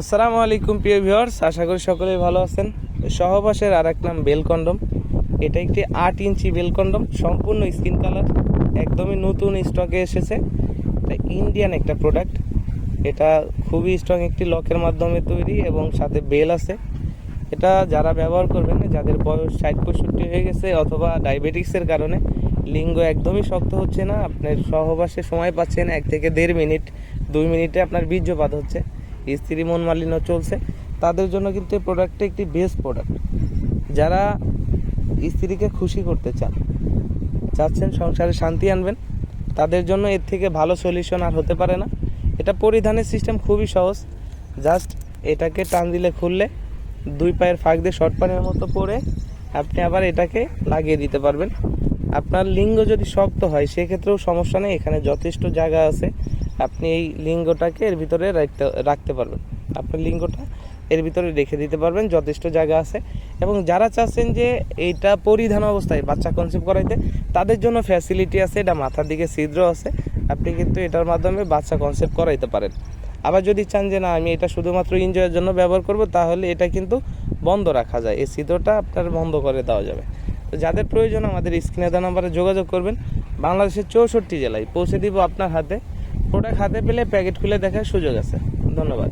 আসসালামু আলাইকুম, প্রিয় ভিউয়ার্স। আশা করি সকলেই ভালো আছেন। সহবাসের আর এক নাম বেল কন্ডম। এটা একটি আট ইঞ্চি বেল কন্ডম, সম্পূর্ণ স্কিন কালার, একদমই নতুন স্টকে এসেছে। এটা ইন্ডিয়ান একটা প্রোডাক্ট এটা খুবই স্ট্রং একটি লকের মাধ্যমে তৈরি এবং সাথে বেল আছে। এটা যারা ব্যবহার করবেন, যাদের বয়স ষাট, পঁয়ষট্টি হয়ে গেছে অথবা ডায়াবেটিক্সের কারণে, লিঙ্গ একদমই শক্ত হচ্ছে না। আপনার সহবাসে সময় পাচ্ছেন এক থেকে দেড় মিনিট, দুই মিনিটে আপনার বীর্যপাত হচ্ছে। স্ত্রী মন মালিন্য চলছে, তাদের জন্য কিন্তু এই প্রোডাক্টটা একটি বেস্ট প্রোডাক্ট যারা স্ত্রীকে খুশি করতে চান, চাচ্ছেন সংসারে শান্তি আনবেন, তাদের জন্য এর থেকে ভালো সলিউশন আর হতে পারে না। এটা পরিধানের সিস্টেম খুবই সহজ। জাস্ট এটাকে টান দিলে খুললে, দুই পায়ের ফাঁক দিয়ে শর্ট পানির মতো পরে আপনি আবার এটাকে লাগিয়ে দিতে পারবেন। আপনার লিঙ্গ যদি শক্ত হয়, সেক্ষেত্রেও সমস্যা নেই, এখানে যথেষ্ট জায়গা আছে। আপনি এই লিঙ্গটাকে এর ভিতরে রাখতে রাখতে পারবেন। আপনার লিঙ্গটা এর ভিতরে রেখে দিতে পারবেন, যথেষ্ট জায়গা আছে। এবং যারা চাচ্ছেন যে এইটা পরিধান অবস্থায় বাচ্চা কনসেপ্ট করাইতে, তাদের জন্য ফ্যাসিলিটি আছে, এটা মাথার দিকে ছিদ্র আছে। আপনি কিন্তু এটার মাধ্যমে বাচ্চা কনসেপ্ট করাইতে পারেন। আবার যদি চান যে না, আমি এটা শুধুমাত্র এনজয়ের জন্য ব্যবহার করব, তাহলে এটা কিন্তু বন্ধ রাখা যায়। এই ছিদ্রটা আপনার বন্ধ করে দেওয়া যাবে। তো যাদের প্রয়োজন, আমাদের স্ক্রিনে দেওয়া নাম্বারে যোগাযোগ করবেন। বাংলাদেশের চৌষট্টি জেলায় পৌঁছে দিব আপনার হাতে। প্রোডাক্ট খাতে পেলে প্যাকেট খুলে দেখার সুযোগ আছে। ধন্যবাদ।